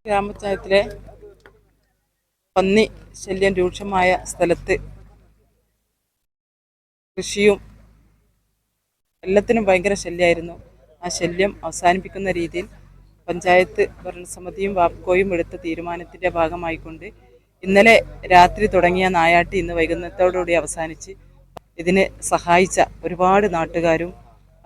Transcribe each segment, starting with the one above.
ഗ്രാമപഞ്ചായത്തിലെ പന്നി ശല്യം രൂക്ഷമായ സ്ഥലത്ത് കൃഷിയും എല്ലാത്തിനും ഭയങ്കര ശല്യമായിരുന്നു ആ ശല്യം അവസാനിപ്പിക്കുന്ന രീതിയിൽ പഞ്ചായത്ത് ഭരണസമിതിയും വാപ്കോയും എടുത്ത തീരുമാനത്തിന്റെ ഭാഗമായിക്കൊണ്ട് ഇന്നലെ രാത്രി തുടങ്ങിയ നായാട്ടി ഇന്ന് വൈകുന്നേരത്തോടുകൂടി അവസാനിച്ച് ഇതിന് സഹായിച്ച ഒരുപാട് നാട്ടുകാരും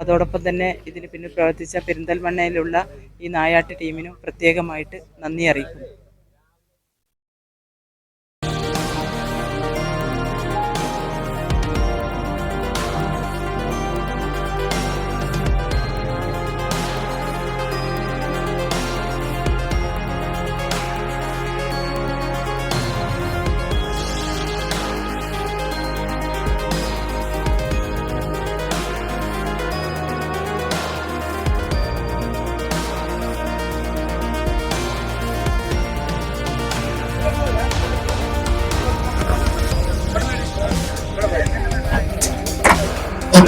അതോടൊപ്പം തന്നെ ഇതിന് പിന്നിൽ പ്രവർത്തിച്ച പെരിന്തൽമണ്ണയിലുള്ള ഈ നായാട്ട് ടീമിനും പ്രത്യേകമായിട്ട് നന്ദി അറിയിക്കുന്നു.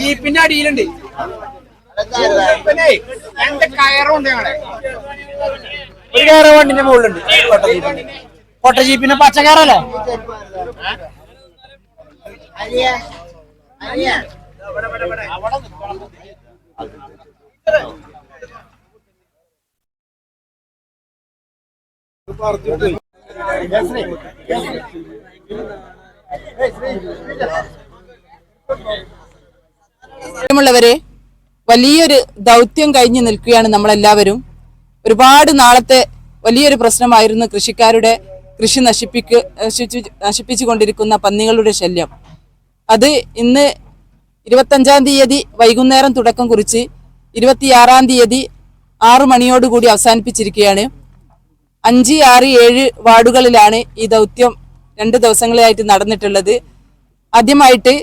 ജീപ്പിന്റെ അടിയിലുണ്ട്. എന്റെ രണ്ട് കയറുണ്ട് ഞങ്ങളെ. ഒരു കയറ് വണ്ടിന്റെ മുകളിലുണ്ട്. കൊട്ട ജീപ്പിന്റെ കൊട്ട ജീപ്പിന്റെ പച്ച കയറല്ലേ? അരിയ അരിയ പ്രിയമുള്ളവരെ വലിയൊരു ദൗത്യം കഴിഞ്ഞു നിൽക്കുകയാണ് നമ്മളെല്ലാവരും. ഒരുപാട് നാളത്തെ വലിയൊരു പ്രശ്നമായിരുന്നു കൃഷിക്കാരുടെ കൃഷി നശിപ്പിക്ക് നശിപ്പിച്ചു കൊണ്ടിരിക്കുന്ന പന്നികളുടെ ശല്യം. അത് ഇന്ന് ഇരുപത്തഞ്ചാം തീയതി വൈകുന്നേരം തുടക്കം കുറിച്ച് ഇരുപത്തിയാറാം തീയതി ആറു മണിയോടുകൂടി അവസാനിപ്പിച്ചിരിക്കുകയാണ്. അഞ്ച് ആറ് ഏഴ് വാർഡുകളിലാണ് ഈ ദൗത്യം രണ്ട് ദിവസങ്ങളായിട്ട് നടന്നിട്ടുള്ളത്. ആദ്യമായിട്ട്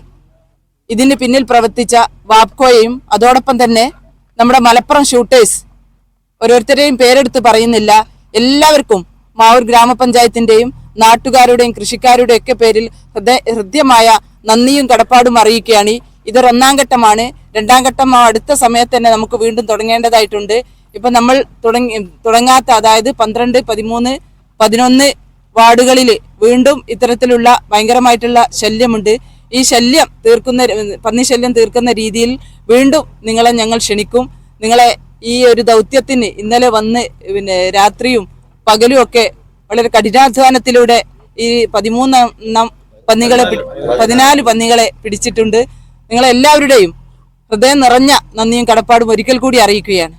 ഇതിന് പിന്നിൽ പ്രവർത്തിച്ച വാപ്കോയെയും അതോടൊപ്പം തന്നെ നമ്മുടെ മലപ്പുറം ഷൂട്ടേഴ്സ് ഓരോരുത്തരെയും പേരെടുത്ത് പറയുന്നില്ല. എല്ലാവർക്കും മാവൂർ ഗ്രാമപഞ്ചായത്തിന്റെയും നാട്ടുകാരുടെയും കൃഷിക്കാരുടെയും ഒക്കെ പേരിൽ ഹൃദയ ഹൃദ്യമായ നന്ദിയും കടപ്പാടും അറിയിക്കുകയാണ്. ഇതൊരു ഒന്നാം ഘട്ടമാണ്. രണ്ടാം ഘട്ടം അടുത്ത സമയത്ത് തന്നെ നമുക്ക് വീണ്ടും തുടങ്ങേണ്ടതായിട്ടുണ്ട്. ഇപ്പൊ നമ്മൾ തുടങ്ങി തുടങ്ങാത്ത അതായത് പന്ത്രണ്ട് പതിമൂന്ന് പതിനൊന്ന് വാർഡുകളിൽ വീണ്ടും ഇത്തരത്തിലുള്ള ഭയങ്കരമായിട്ടുള്ള ശല്യമുണ്ട്. ഈ ശല്യം തീർക്കുന്ന പന്നി ശല്യം തീർക്കുന്ന രീതിയിൽ വീണ്ടും നിങ്ങളെ ഞങ്ങൾ ക്ഷണിക്കും. നിങ്ങളെ ഈ ഒരു ദൗത്യത്തിന് ഇന്നലെ വന്ന് പിന്നെ രാത്രിയും പകലും ഒക്കെ വളരെ കഠിനാധ്വാനത്തിലൂടെ ഈ പതിമൂന്നെണ്ണം പന്നികളെ പതിനാല് പന്നികളെ പിടിച്ചിട്ടുണ്ട്. നിങ്ങളെല്ലാവരുടെയും ഹൃദയം നിറഞ്ഞ നന്ദിയും കടപ്പാടും ഒരിക്കൽ കൂടി അറിയിക്കുകയാണ്.